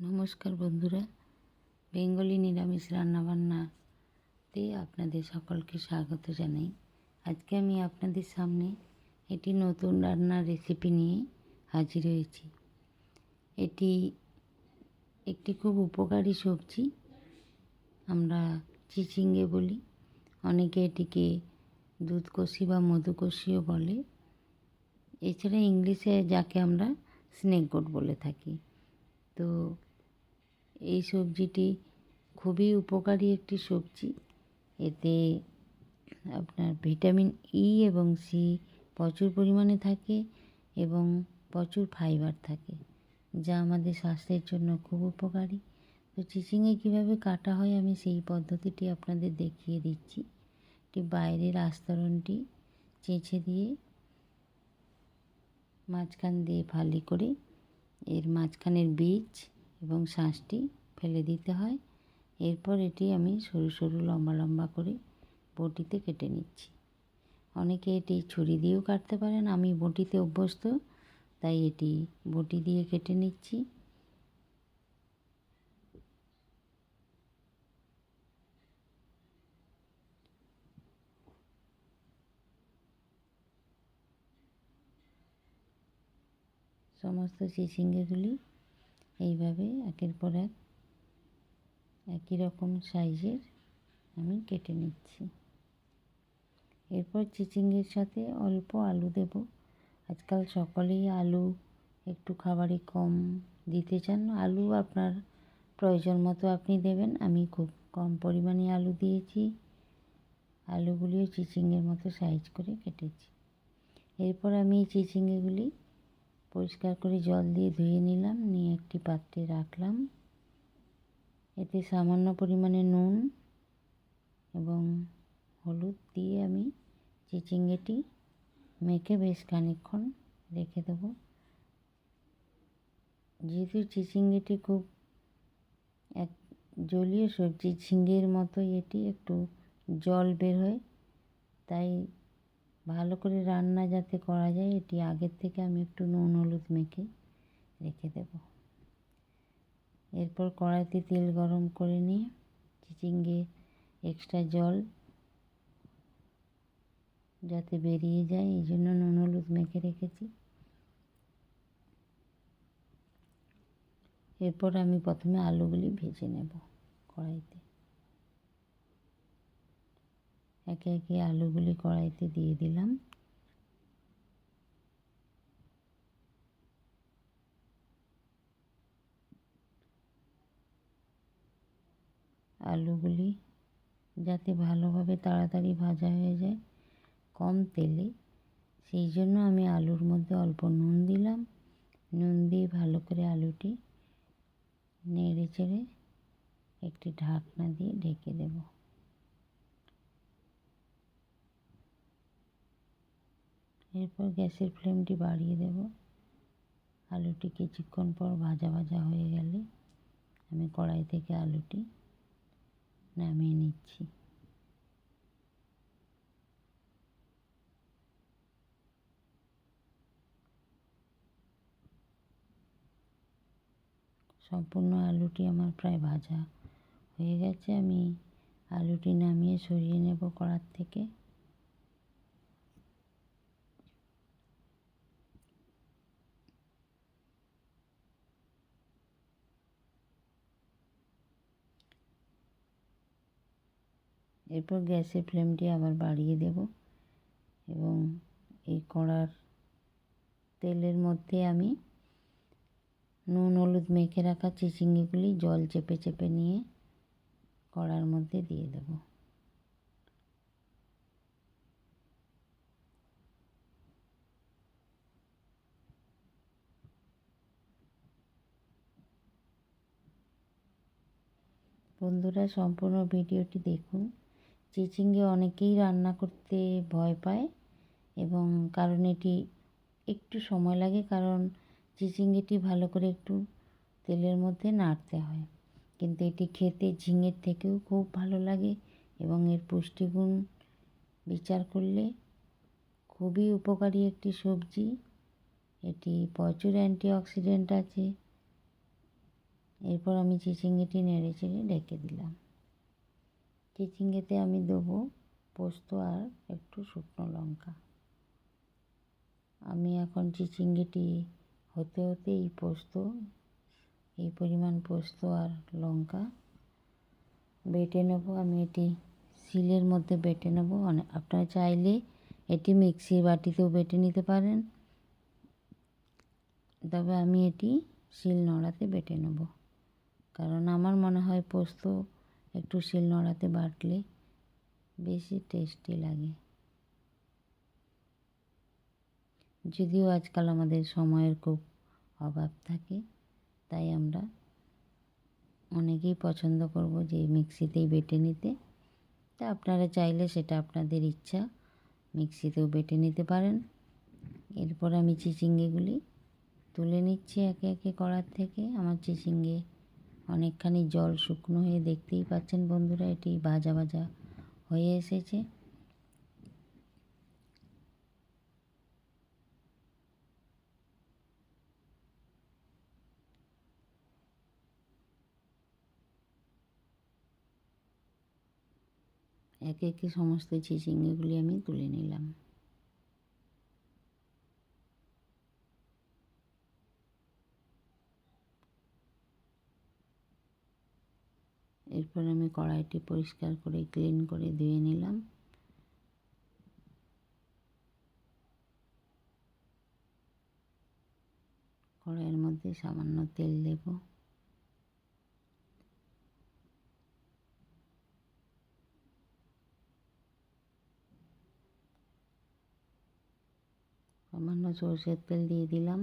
নমস্কার বন্ধুরা। বেঙ্গলি নিরামিষ রান্নাবান্নাতে আপনাদের সকলকে স্বাগত জানাই। আজকে আমি আপনাদের সামনে একটি নতুন রান্নার রেসিপি নিয়ে হাজির হয়েছি। এটি একটি খুব উপকারী সবজি, আমরা চিচিঙ্গে বলি। অনেকে এটিকে দুধকষি বা মধুকষিও বলে। এছাড়া ইংলিশে যাকে আমরা স্নেক গোট বলে থাকি। তো এই সবজিটি খুবই উপকারী একটি সবজি। এতে আপনার ভিটামিন ই এবং সি প্রচুর পরিমাণে থাকে এবং প্রচুর ফাইবার থাকে, যা আমাদের স্বাস্থ্যের জন্য খুব উপকারী। তো চিচিংয়ে কীভাবে কাটা হয় আমি সেই পদ্ধতিটি আপনাদের দেখিয়ে দিচ্ছি। একটি বাইরের আস্তরণটি চেঁচে দিয়ে মাঝখান দিয়ে ফালি করে এর মাঝখানের বীজ এবং শাঁসটি ফেলে দিতে হয়। এরপর এটি আমি সরু সরু, লম্বা লম্বা করে বটিতে কেটে নিচ্ছি। অনেকে এটি ছুরি দিয়েও কাটতে পারেন। আমি বটিতে অভ্যস্ত, তাই এটি বটি দিয়ে কেটে নিচ্ছি। সমস্ত চিচিঙ্গেগুলি এইভাবে একের পর এক, একই রকম সাইজের আমি কেটে নিচ্ছি। এরপর চিচিঙ্গের সাথে অল্প আলু দেব। আজকাল সকলেই আলু, একটু খাবারে কম দিতে চান। আলু আপনার প্রয়োজন মতো আপনি দেবেন। আমি খুব কম পরিমাণে আলু দিয়েছি। আলুগুলিও চিচিঙ্গের মতো সাইজ করে কেটেছি। এরপর আমি এই চিচিঙ্গেগুলি পরিষ্কার করে জল দিয়ে ধুয়ে নিলাম, নিয়ে একটি পাত্রে রাখলাম। এতে সামান্য পরিমাণে নুন এবং হলুদ দিয়ে আমি চিচিঙ্গেটি মেখে বেশ খানিকক্ষণ রেখে দেবো। যেহেতু চিচিঙ্গেটি খুব এক জলীয় সবজি ঝিঙ্গের মতো এটি একটু জল বের হয়, তাই ভালো করে রান্না যাতে করা যায়, এটি আগের থেকে আমি একটু নুন হলুদ মেখে রেখে দেব। এরপর কড়াইতে তেল গরম করে নিয়ে চিচিঙ্গে এক্সট্রা জল যাতে বেরিয়ে যায়, এই জন্য নুন হলুদ মেখে রেখেছি। এরপর আমি প্রথমে আলুগুলি ভেজে নেব কড়াইতে। একে একে আলুগুলি কড়াইতে দিয়ে দিলাম। আলুগুলি যাতে ভালোভাবে তাড়াতাড়ি ভাজা হয়ে যায় কম তেলে, সেই জন্য আমি আলুর মধ্যে অল্প নুন দিলাম। নুন দিয়ে ভালো করে আলুটি নেড়ে চেড়ে একটি ঢাকনা দিয়ে ঢেকে দেবো। এরপর গ্যাসের ফ্লেমটি বাড়িয়ে দেব। আলুটি কিছুক্ষণ পর ভাজা ভাজা হয়ে গেলে আমি কড়াই থেকে আলুটি নামিয়ে নিচ্ছি। সম্পূর্ণ আলুটি আমার প্রায় ভাজা হয়ে গেছে। আমি আলুটি নামিয়ে সরিয়ে নেব কড়ার থেকে। এরপর গ্যাসের ফ্লেমটি আবার বাড়িয়ে দেব এবং এই কড়ার তেলের মধ্যে আমি নুন, হলুদ মেখে রাখা চিচিঙ্গিগুলি জল চেপে চেপে নিয়ে কড়ার মধ্যে দিয়ে দেব। বন্ধুরা, সম্পূর্ণ ভিডিওটি দেখুন। চিচিঙ্গে অনেকেই রান্না করতে ভয় পায় এবং কারণ এটি একটু সময় লাগে, কারণ চিচিঙ্গেটি ভালো করে একটু তেলের মধ্যে নাড়তে হয়। কিন্তু এটি খেতে ঝিঙের থেকেও খুব ভালো লাগে এবং এর পুষ্টিগুণ বিচার করলে খুবই উপকারী একটি সবজি। এটি প্রচুর অ্যান্টিঅক্সিডেন্ট আছে। এরপর আমি চিচিঙ্গেটি নেড়ে চেড়ে ঢেকে দিলাম। চিচিঙ্গেতে আমি দেবো পোস্ত আর একটু শুকনো লঙ্কা। আমি এখন চিচিঙ্গেটি হতে হতে এই পোস্ত, এই পরিমাণ পোস্ত আর লঙ্কা বেটে নেব। আমি এটি শিলের মধ্যে বেটে নেব। আপনারা চাইলে এটি মিক্সির বাটিতেও বেটে নিতে পারেন। তবে আমি এটি শিল নোড়াতে বেটে নেব। কারণ আমার মনে হয় পোস্ত একটু শিল নোড়াতে বাটলে বেশি টেস্টি লাগে। যদিও আজকাল আমাদের সময়ের খুব অভাব থাকে, তাই আমরা অনেকেই পছন্দ করব যে মিক্সিতেই বেটে নিতে। তা আপনারা চাইলে সেটা আপনাদের ইচ্ছা, মিক্সিতেও বেটে নিতে পারেন। এরপর আমি চিচিঙ্গেগুলি তুলে নিচ্ছি একে একে করার থেকে। আমার চিচিঙ্গে অনেকখানি জল শুকনো হয়ে দেখতেই পাচ্ছেন বন্ধুরা, এটি ভাজা ভাজা হয়ে এসেছে। একে একে সমস্ত চিচিঙ্গেগুলি আমি তুলে নিলাম। এরপর আমি কড়াইটি পরিষ্কার করে ক্লিন করে ধুয়ে নিলাম। কড়াইয়ের মধ্যে সামান্য তেল দেব। সামান্য সর্ষের তেল দিয়ে দিলাম।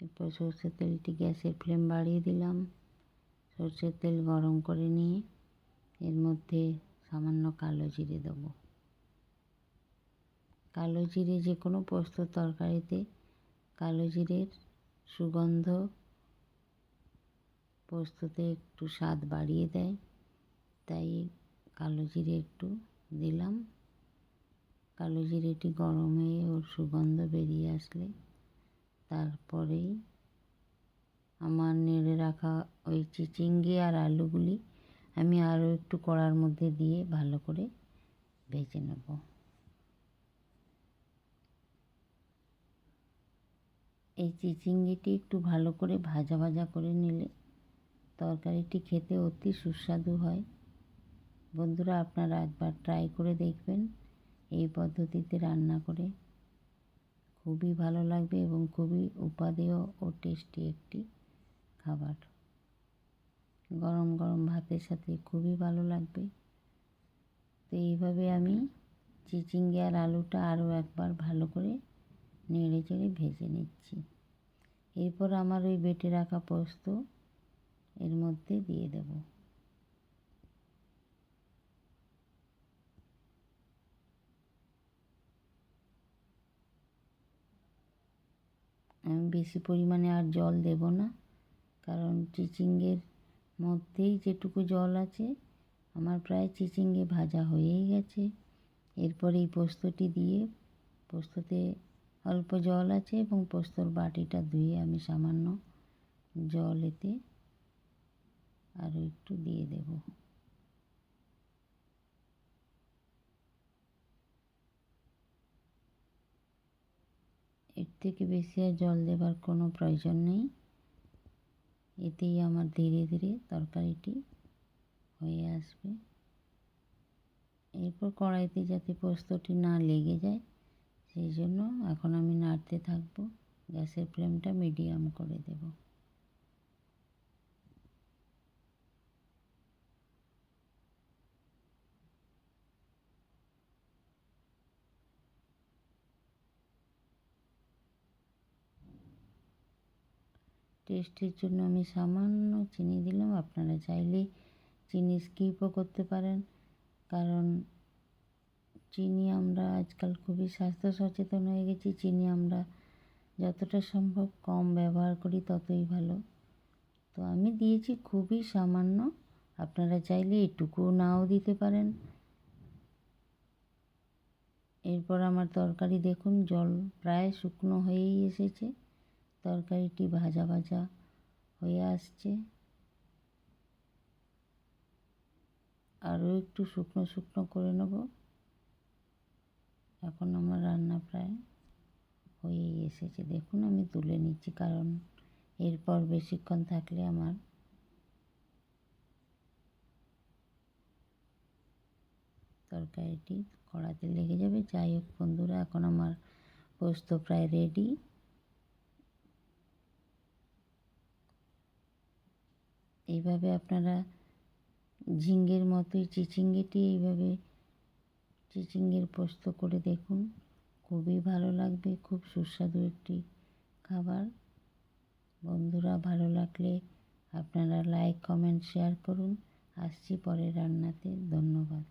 এরপর সর্ষের তেলটি গ্যাসের ফ্লেম বাড়িয়ে দিলাম। সর্ষের তেল গরম করে নিয়ে এর মধ্যে সামান্য কালো জিরে দেবো। কালো জিরে যে কোনো পোস্ত তরকারিতে কালো জিরের সুগন্ধ পোস্ততে একটু স্বাদ বাড়িয়ে দেয়, তাই কালো জিরে একটু দিলাম। কালো জিরেটি গরম হয়ে ওর সুগন্ধ বেরিয়ে আসলে তারপরেই আমার নেড়ে রাখা ওই চিচিঙ্গি আর আলুগুলি আমি আরও একটু কড়ার মধ্যে দিয়ে ভালো করে ভেজে নেব। এই চিচিঙ্গিটি একটু ভালো করে ভাজা ভাজা করে নিলে তরকারিটি খেতে অতি সুস্বাদু হয়। বন্ধুরা, আপনারা একবার ট্রাই করে দেখবেন এই পদ্ধতিতে রান্না করে। খুবই ভালো লাগবে এবং খুবই উপাদেয় ও টেস্টি একটি খাবার। গরম গরম ভাতের সাথে খুবই ভালো লাগবে। তো এইভাবে আমি চিচিঙ্গে আর আলুটা আরও একবার ভালো করে নেড়ে চেড়ে ভেজে নিচ্ছি। এরপর আমার ওই বেটে রাখা পোস্ত এর মধ্যে দিয়ে দেব। আমি বেশি পরিমাণে আর জল দেব না। কারণ চিচিঙ্গের মধ্যেই যেটুকু জল আছে, আমার প্রায় চিচিঙ্গে ভাজা হয়েই গেছে। এরপর এই পোস্তটি দিয়ে পোস্ততে অল্প জল আছে এবং পোস্তর বাটিটা ধুয়ে আমি সামান্য জল এতে আরও একটু দিয়ে দেব। এর থেকে বেশি আর জল দেবার কোনো প্রয়োজন নেই। এতেই আমার ধীরে ধীরে তরকারিটি হয়ে আসবে। এরপর কড়াইতে যাতে পোস্তটি না লেগে যায়, সেই জন্য এখন আমি নাড়তে থাকব। গ্যাসের ফ্লেমটা মিডিয়াম করে দেব। টেস্টের জন্য আমি সামান্য চিনি দিলাম। আপনারা চাইলে চিনি স্কিপও করতে পারেন। কারণ চিনি আমরা আজকাল খুবই স্বাস্থ্য সচেতন হয়ে গেছি। চিনি আমরা যতটা সম্ভব কম ব্যবহার করি, ততই ভালো। তো আমি দিয়েছি খুবই সামান্য। আপনারা চাইলে এটুকুও নাও দিতে পারেন। এরপর আমার তরকারি দেখুন, জল প্রায় শুকনো হয়েই এসেছে। তরকারিটি ভাজা ভাজা হয়ে আসছে। আরও একটু শুকনো শুকনো করে নেব। এখন আমার রান্না প্রায় হয়েই এসেছে। দেখুন, আমি তুলে নিচ্ছি, কারণ এরপর বেশিক্ষণ থাকলে আমার তরকারিটি কড়াতে লেগে যাবে। যাই হোক, বন্ধুরা, এখন আমার পোস্ত প্রায় রেডি এইভাবে আপনারা ঝিঙ্গের মতোই চিচিঙ্গিটি এইভাবে চিচিঙ্গের পোস্ত করে দেখুন। খুবই ভালো লাগবে, খুব সুস্বাদু একটি খাবার। বন্ধুরা, ভালো লাগলে আপনারা লাইক, কমেন্ট, শেয়ার করুন। আসছি পরের রান্নাতে। ধন্যবাদ।